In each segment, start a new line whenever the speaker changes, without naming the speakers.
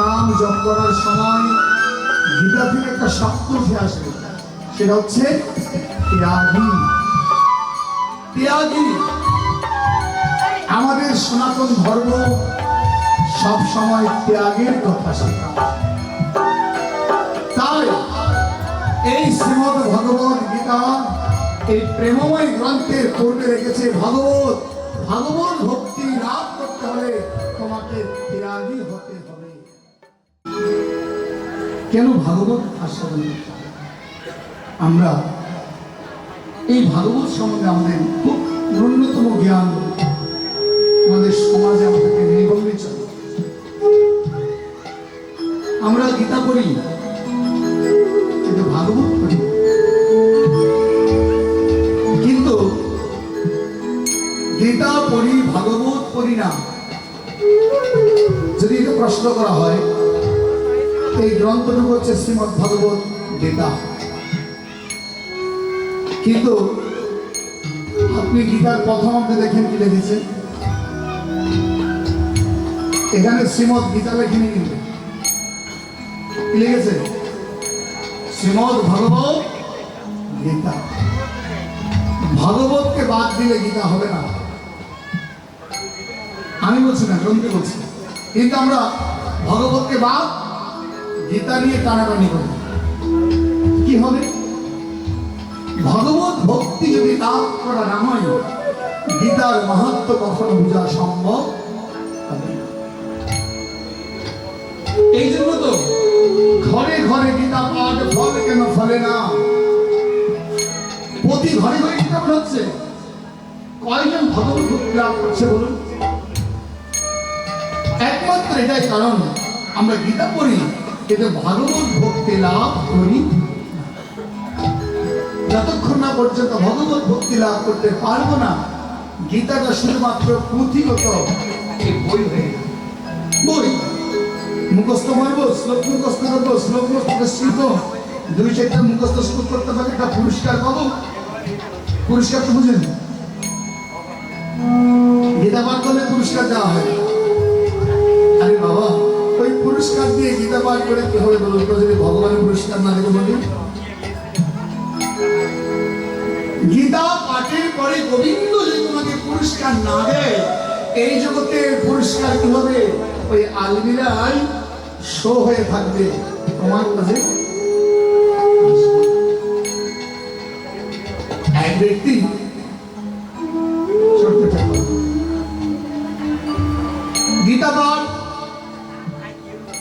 নাম জপ করার সময় গীতা থেকে একটা শব্দ উঠে সেটা হচ্ছে ত্যাগী। ত্যাগী। আমাদের সনাতন ধর্ম সব সময় ত্যাগের কথা শেখা। তাই এই শ্রীমদ ভগবত গীতা এই প্রেমময় গ্রন্থের পূর্বে রেখেছে ভাগবত। ভাগবত ভক্তি লাভ করতে হলে তোমাকে ত্যাগী হতে হবে। কেন ভাগবত আস্বাদন আমরা এই ভাগবত সম্বন্ধে আমাদের খুব ন্যূনতম জ্ঞান আমাদের সমাজে আমাদেরকে নির্বন্ধে চলে। আমরা গীতা পড়ি গীতা কিন্তু আপনি গীতার প্রথম অঙ্কে দেখেন কি লিখেছে? এখানে শ্রীমৎ গীতা লেখেনি কিন্তু। কি লিখেছে? ভাগবত গীতা। ভাগবতকে বাদ দিলে গীতা হবে না। আমি বলছি না গ্রন্থে বলছি। কিন্তু আমরা ভগবতকে বাদ গীতা নিয়ে টানাটানি করি। কি হবে? ভগবত ভক্তি যদি লাভ করা না হয় গীতার মাহাত্ম কখনো বোঝা সম্ভব এই জন্য তো ঘরে ঘরে গীতা পাঠ, ফল কেন ফলে না? প্রতি ঘরে ঘরে গীতা পাঠ হচ্ছে। কয়জন ভগবত ভক্তি লাভ করছে বলুন? একমাত্র এটাই কারণ, আমরা গীতা পড়ি কিন্তু ভাগবত ভক্তি লাভ করি। যতক্ষণ না পর্যন্ত ভগবত ভক্তি লাভ করতে পারব না গীতাটা শুধুমাত্র পুঁথিগত বই হয়ে। বই। মুখস্থ মারবো, শ্লোক মুখস্থ করব, শ্লোক মুখস্থ দুই চারটা মুখস্থ শ্লোক করতে পারলে একটা পুরস্কার পাবো। পুরস্কার তো বুঝেন গীতা পাঠ করলে পুরস্কার দেওয়া হয়। আরে বাবা। পুরস্কার দিয়ে গীতা পাঠ করে কি হবে বলুন? তো যদি ভগবানের পুরস্কার না দেবে বলি গীতা পাঠের পরে গোবিন্দ যদি তোমাকে পুরস্কার না দেয়, এই জগতে পুরস্কার কি হবে? ওই আলমিরায় শো হয়ে থাকবে। তোমার কাছে এক ব্যক্তি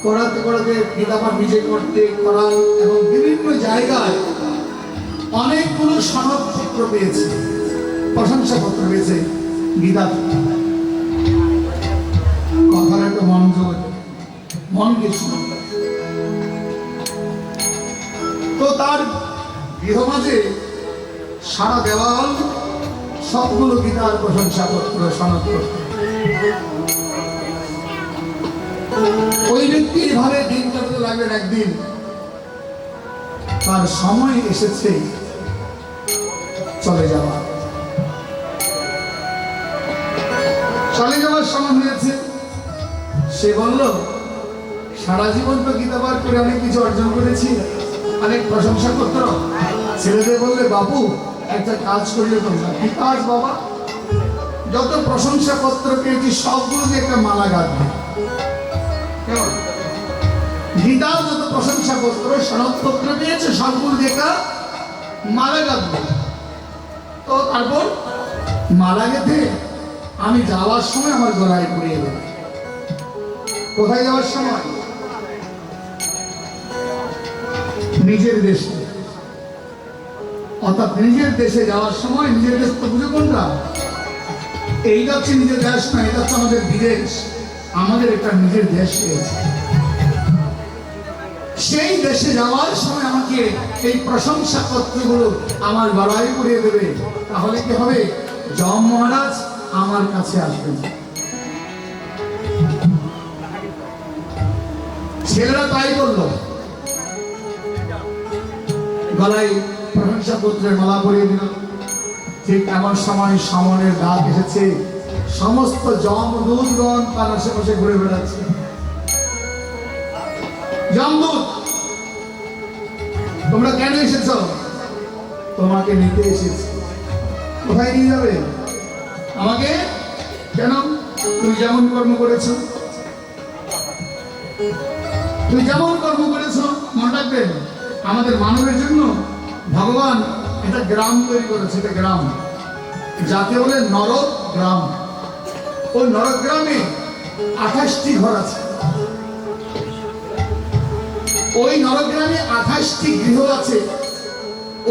করাতে করাতে পাঠ নিজে করতে করান এবং বিভিন্ন জায়গায় অনেকগুলো সনদপত্র পেয়েছে, প্রশংসাপত্র পেয়েছে গীতা কথার একটা মনোযোগ মনকে শুনতে তো তার গৃহমাঝে সারা দেওয়াল সবগুলো গীতার প্রশংসাপত্র, সনদপত্র। দিন লাগলেন একদিন। তার সময় এসেছে। চলে যাওয়া। চলে যাওয়ার সময় হয়েছে। সে বলল, সারা জীবন তো গীতা পাঠ করে অনেক কিছু অর্জন করেছি। অনেক প্রশংসা পত্র ছেলেদের বললে, বাবু, একটা কাজ করিও তোমরা কি কাজ, বাবা? যত প্রশংসা পত্র পেয়েছি সবগুলো একটা মালা গাঁথবে। কেমন যত প্রশংসা পত্র সনদপত্র পেয়েছে দিয়ে একটা মালা গাঁথবে। তো তারপর মালা গেঁথে আমি যাওয়ার সময় আমার গলায় পড়িয়ে দেবে। কোথায় যাওয়ার সময়? নিজের দেশে। অর্থাৎ নিজের দেশে যাওয়ার সময় নিজের দেশ তো বুঝে কোনটা? এইটা হচ্ছে নিজের দেশ না এটা হচ্ছে আমাদের বিদেশ। আমাদের একটা নিজের দেশ রয়েছে। সেই দেশে যাওয়ার সময় আমাকে এই প্রশংসা পত্রগুলো আমার গলায় করিয়ে দেবে। তাহলে কি হবে? জম মহারাজ, আমার কাছে আসবেন ছেলেরা তাই করল গলায় প্রশংসা পত্রের মালা পরিয়ে দিল ঠিক এমন সময় সমনের ডাক এসেছে। সমস্ত জমদূতগণ তার আশেপাশে ঘুরে বেড়াচ্ছে। জমদূত তোমরা কেন এসেছ? তোমাকে নিতে এসেছি। কোথায় নিয়ে যাবে? আমাকে? কেন তুমি যেমন কর্ম করেছ। তুমি যেমন কর্ম করেছ, মনে রাখবেন আমাদের মানবের জন্য ভগবান এটা গ্রাম তৈরি করেছে এটা গ্রাম। যাকে বলে নরক গ্রাম। ওই নরগ্রামে আঠাশটি ঘর আছে। ওই নরগ্রামে আঠাশটি গৃহ আছে।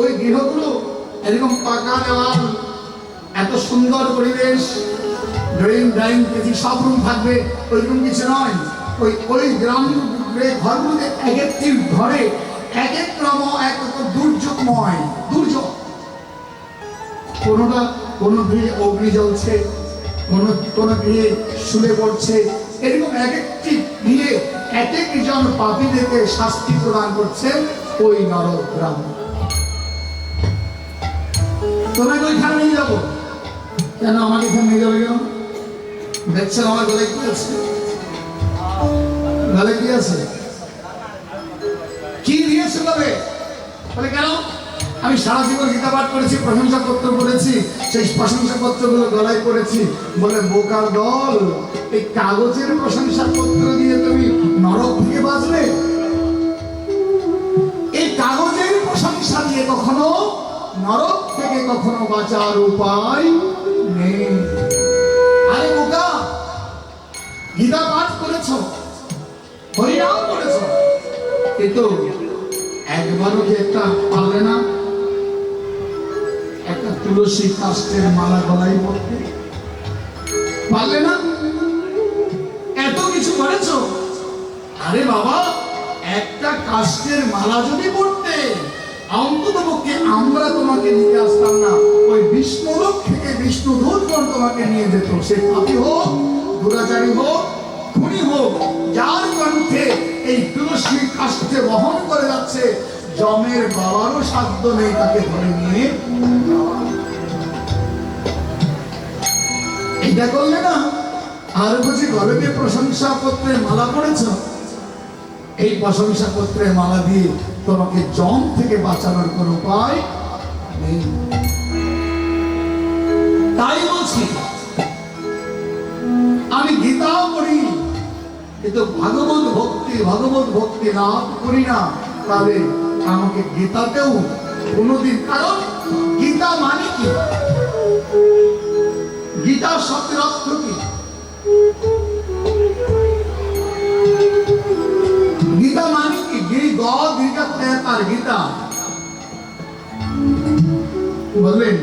ওই গৃহগুলো এরকম পাকা দেওয়াল, এত সুন্দর পরিবেশ, ড্রয়িং ড্রাইং কেজি সব রুম থাকবে, ওই রুম কিছু নয়। ওই ওই গ্রাম ঘরগুলোতে এক একটি ঘরে এক এক ক্রম এক দুর্যোগময়, দুর্যোগ। কোনোটা কোনো গৃহে অগ্নি জ্বলছে কোনো গৃহে শুলে পড়ছে। এরকম এক একটি গৃহে এক একজন পাপীদেরকে শাস্তি প্রদান করছে ওই নরক গ্রাম তোমাকে ওইখানে নিয়ে যাব? কেন আমাকে এখানে নিয়ে যাবে কেন? দেখছেন আমার গলায় কি আছে? গলায় কি আছে? কি দিয়েছে তবে? বলে, কেন? আমি সারা জীবন গীতা পাঠ করেছি প্রশংসা পত্র পড়েছি, সেই প্রশংসা পত্রগুলো গলায় পড়েছি। বলে বোকার দল, এই কাগজের প্রশংসা পত্র দিয়ে তুমি নরক থেকে বাঁচবে এই কাগজের প্রশংসা দিয়ে কখনো নরক থেকে কখনো বাঁচার উপায় নেই। আরে বোকা গীতা পাঠ করেছ, হরিনাম করেছ, কিন্তু একবারও কি একটা পারলে না? তুলসী কাষ্টের মালা গলায় পড়তে। পারলে না? এত কিছু করেছ? আরে বাবা, একটা কাষ্টের মালা যদি পড়তে অন্তত পক্ষে আমরা তোমাকে নিয়ে আসতাম না। ওই বিষ্ণুলোক থেকে বিষ্ণু দূতগণ তোমাকে নিয়ে যেত। সে পাপি হোক, দুরাচারী হোক, খুনি হোক, যার কণ্ঠে এই তুলসী কাষ্ঠে বহন করে যাচ্ছে জমের বাবারও সাধ্য নেই তাকে ধরে নিয়ে। এটা করলে না, আর বুঝি গলবে প্রশংসা পত্রের মালা পড়েছ, এই প্রশংসা পত্রের মালা দিয়ে তোমাকে জম থেকে বাঁচানোর কোন উপায় নেই। তাই বলছি, আমি গীতাও পড়ি, কিন্তু ভাগবত ভক্তি ভাগবত ভক্তি না করি না। তাহলে আমাকে গীতাতেও কোনোদিন, কারণ গীতা মানে কি? গীতা শব্দের অর্থ কি? গীতা মানে কি? গিরি গ দীর্ঘা তার গীতা। বললেন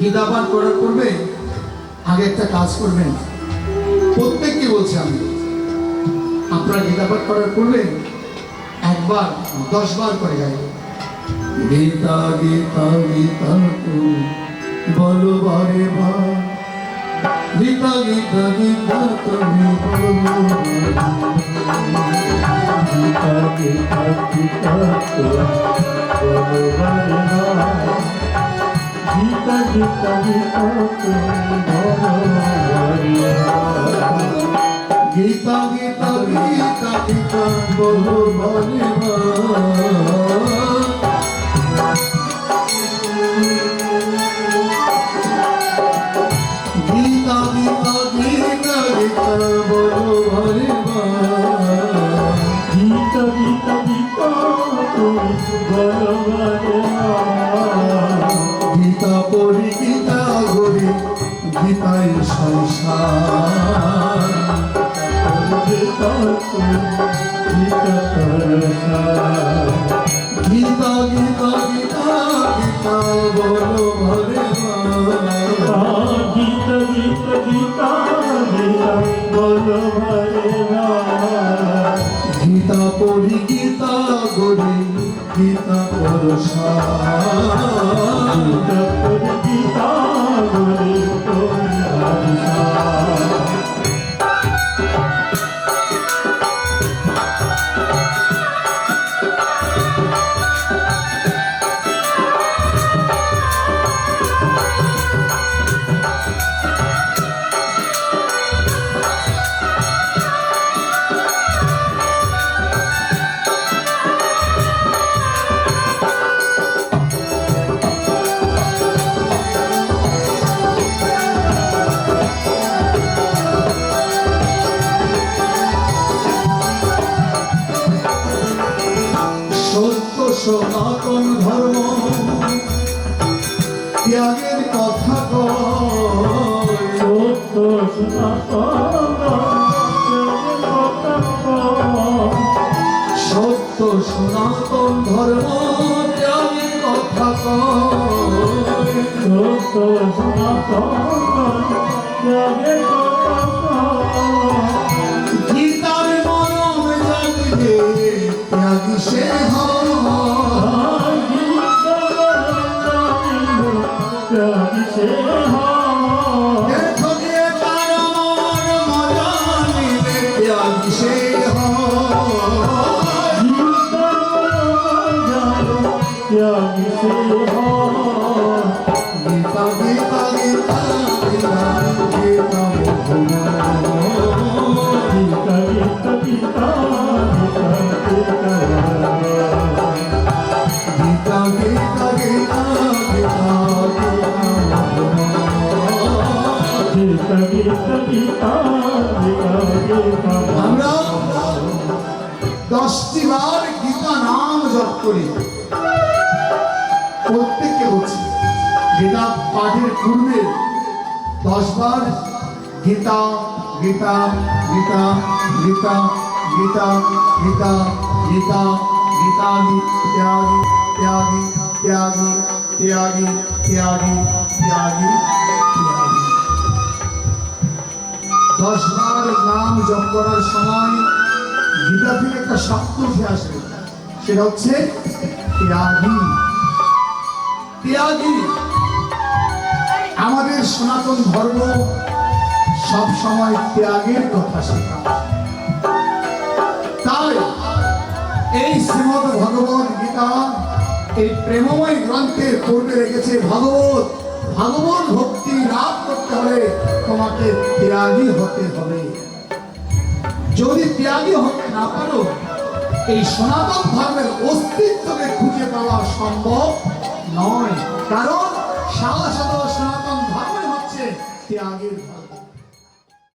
গীতা পাঠ করার পূর্বে আগে একটা কাজ করবেন। প্রত্যেককে বলছি আমি? আপনারা গীতা পাঠ করার পূর্বে একবার দশ বার করে গাইবেন। গীতা গীতা গীতা, বলো বারে বার। গীতা গীতা গীতা
গীতা বহু বলিয়া গীতা
পড়ি গীতা গড়ি
গীতা
পরশা
সনাতন ধর্ম।
ত্যাগের কথা
সত্য সনাতন
ধর্ম ত্যাগের কথা
সত্য সনাতন
ধর্ম দশটি গীতা নাম জপ করি। প্রত্যেককে বলছি, গীতা পাঠের পূর্বে দশ বার গীতা গীতা গীতা গীতা গীতা গীতা গীতা, গীতাদি ত্যাগি ত্যাগি ত্যাগি ত্যাগি ত্যাগি ত্যাগি ত্যাগি দশ বার নাম জপ করার সময় গীতা থেকে একটা শব্দ উঠে আসবে সেটা হচ্ছে ত্যাগী ত্যাগী আমাদের সনাতন ধর্ম সব সময় ত্যাগের কথা শেখা। তাই এই শ্রীমদ ভগবত গীতা এই প্রেমময় গ্রন্থের পূর্বে রেখেছে ভগবত। ভগবত ভক্তি লাভ করতে হলে তোমাকে ত্যাগী হতে হবে। যদি ত্যাগী হতে না পারো, এই সনাতন ধর্মের অস্তিত্বকে খুঁজে পাওয়া সম্ভব নয়। কারণ সাদা সাদা সনাতন ধর্মই হচ্ছে ত্যাগের ধর্ম।